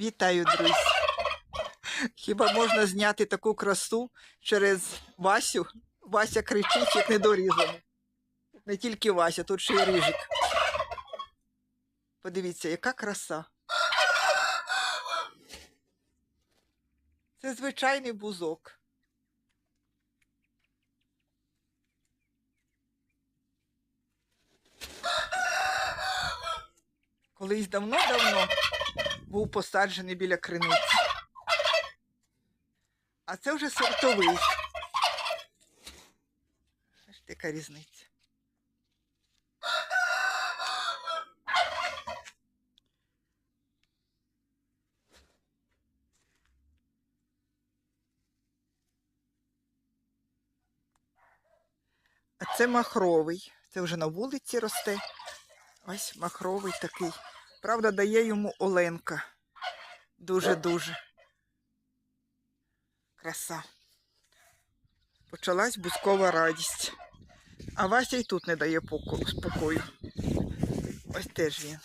Вітаю, друзі. Хіба можна зняти таку красу через Васю? Вася кричить, як недорізаний. Не тільки Вася, тут ще й рижик. Подивіться, яка краса. Це звичайний бузок. Колись давно-давно був посаджений біля криниці. А це вже сортовий. Аж яка різниця. А це махровий. Це вже на вулиці росте. Ось махровий такий. Правда, дає йому Оленка. Дуже-дуже. Краса. Почалась бузкова радість. А Вася й тут не дає спокою. Ось теж він.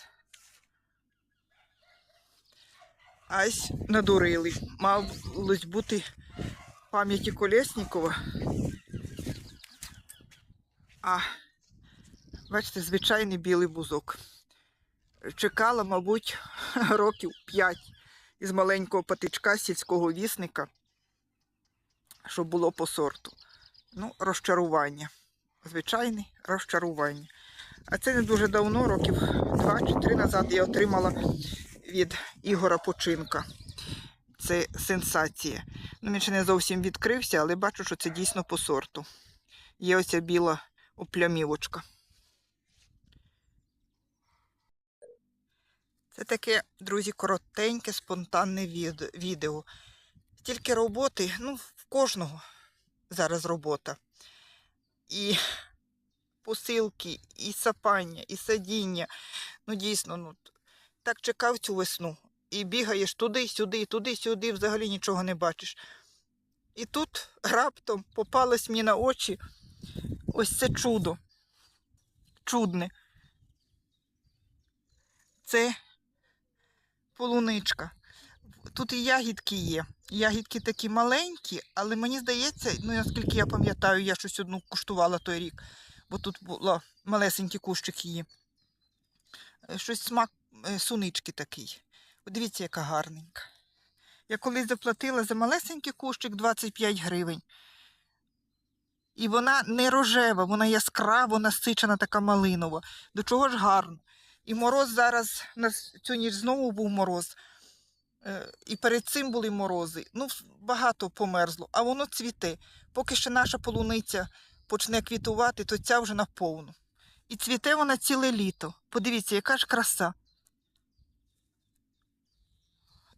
Ась надурили. Малось бути пам'яті Колєснікова. А, бачите, звичайний білий бузок. Чекала, мабуть, років п'ять із маленького патичка сільського вісника, щоб було по сорту. Ну, розчарування. Звичайне розчарування. А це не дуже давно, років два чи три назад, я отримала від Ігора Починка. Це сенсація. Ну, він ще не зовсім відкрився, але бачу, що це дійсно по сорту. Є оця біла оплямівочка. Це таке, друзі, коротеньке, спонтанне відео. Стільки роботи, ну, в кожного зараз робота. І посилки, і сапання, і садіння. Ну, дійсно, ну, так чекав цю весну. І бігаєш туди, сюди, туди, сюди, взагалі нічого не бачиш. І тут раптом попалось мені на очі ось це чудо. Чудне. Це полуничка. Тут і ягідки є. Ягідки такі маленькі, але мені здається, ну наскільки я пам'ятаю, я щось одну куштувала той рік, бо тут було малесенький кущик її. Е, Щось смак е, сунички такий. Подивіться, яка гарненька. Я колись заплатила за малесенький кущик 25 гривень. І вона не рожева, вона яскраво насичена, така малинова. До чого ж гарно. І мороз зараз, у нас цю ніч знову був мороз. Е, І перед цим були морози. Ну, багато померзло, а воно цвіте. Поки ще наша полуниця почне квітувати, то ця вже наповну. І цвіте вона ціле літо. Подивіться, яка ж краса.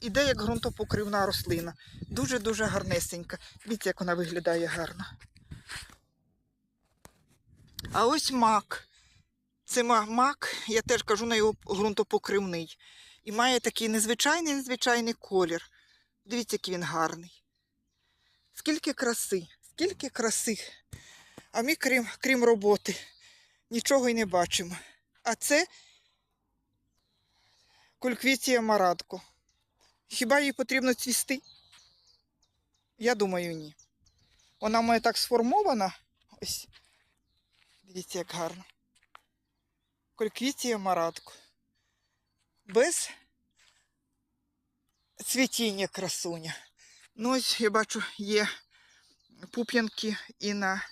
Іде як ґрунтопокривна рослина. Дуже-дуже гарнесенька. Дивіться, як вона виглядає гарно. А ось мак. Це мак, я теж кажу на його ґрунтопокривний. І має такий незвичайний незвичайний колір. Дивіться, який він гарний. Скільки краси, скільки краси. А ми, крім, крім роботи, нічого й не бачимо. А це кольквіція марадко. Хіба їй потрібно цвісти? Я думаю, ні. Вона має так сформована. Ось. Дивіться, як гарно. Кольквіція марадко. Без цвітіння красуня. Ну, ось я бачу, є пуп'янки і на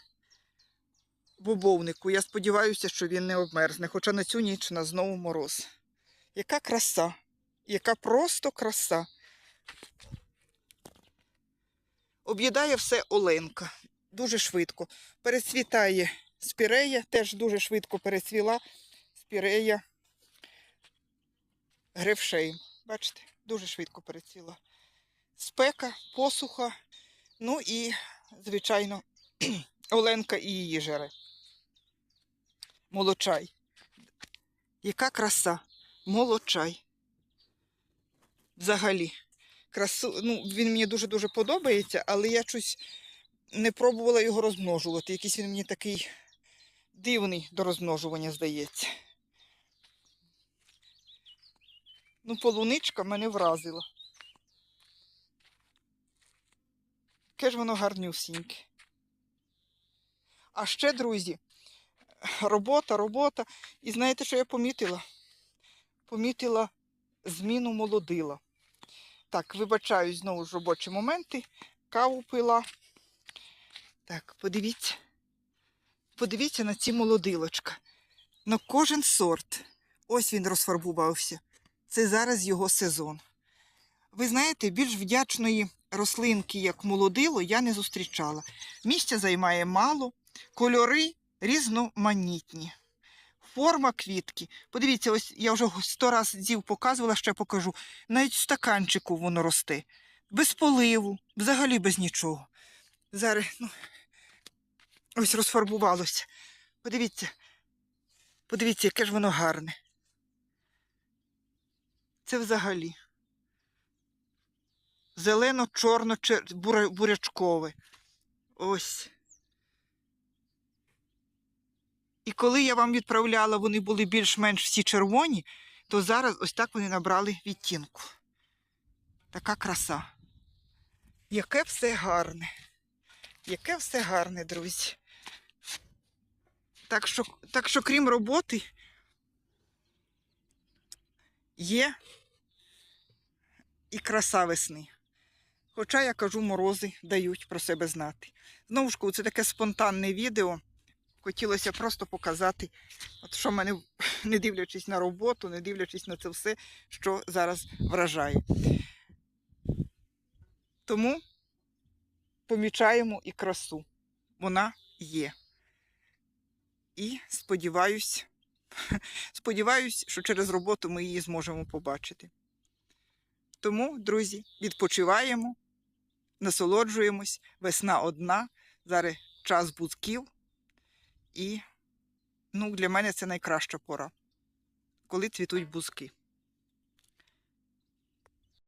бобовнику. Я сподіваюся, що він не обмерзне, хоча на цю ніч на знову мороз. Яка краса, яка просто краса. Об'їдає все Оленка. Дуже швидко. Перецвітає спірея, теж дуже швидко перецвіла спірея гревшей. Бачите, дуже швидко перецвіла. Спека, посуха, ну і, звичайно, Оленка і її жере. Молочай. Яка краса. Молочай. Взагалі. Красу... Ну, він мені дуже-дуже подобається, але я щось не пробувала його розмножувати. Якийсь він мені такий дивний до розмножування, здається. Ну, полуничка мене вразила. Яке ж воно гарнюсіньке. А ще, друзі, робота, робота. І знаєте, що я помітила? Помітила зміну молодила. Так, вибачаю знову ж робочі моменти. Каву пила. Так, подивіться. Подивіться на ці молодилочка. На кожен сорт. Ось він розфарбувався. Це зараз його сезон. Ви знаєте, більш вдячної рослинки, як молодило, я не зустрічала. Місця займає мало, кольори різноманітні. Форма квітки. Подивіться, ось я вже сто разів показувала, ще покажу. Навіть в стаканчику воно росте. Без поливу, взагалі без нічого. Зараз, ну, ось розфарбувалося. Подивіться, подивіться, яке ж воно гарне. Це взагалі. Зелено-чорно-бурячкове. Ось. І коли я вам відправляла, вони були більш-менш всі червоні, то зараз ось так вони набрали відтінку. Така краса. Яке все гарне. Яке все гарне, друзі. Так що, так що крім роботи, є і краса весни. Хоча, я кажу, морози дають про себе знати. Знову ж це таке спонтанне відео. Хотілося просто показати, от що мене, не дивлячись на роботу, не дивлячись на це все, що зараз вражає. Тому помічаємо і красу. Вона є. І сподіваюсь, сподіваюсь, що через роботу ми її зможемо побачити. Тому, друзі, відпочиваємо, насолоджуємось. Весна одна, зараз час будків. І ну, для мене це найкраща пора, коли цвітуть бузки.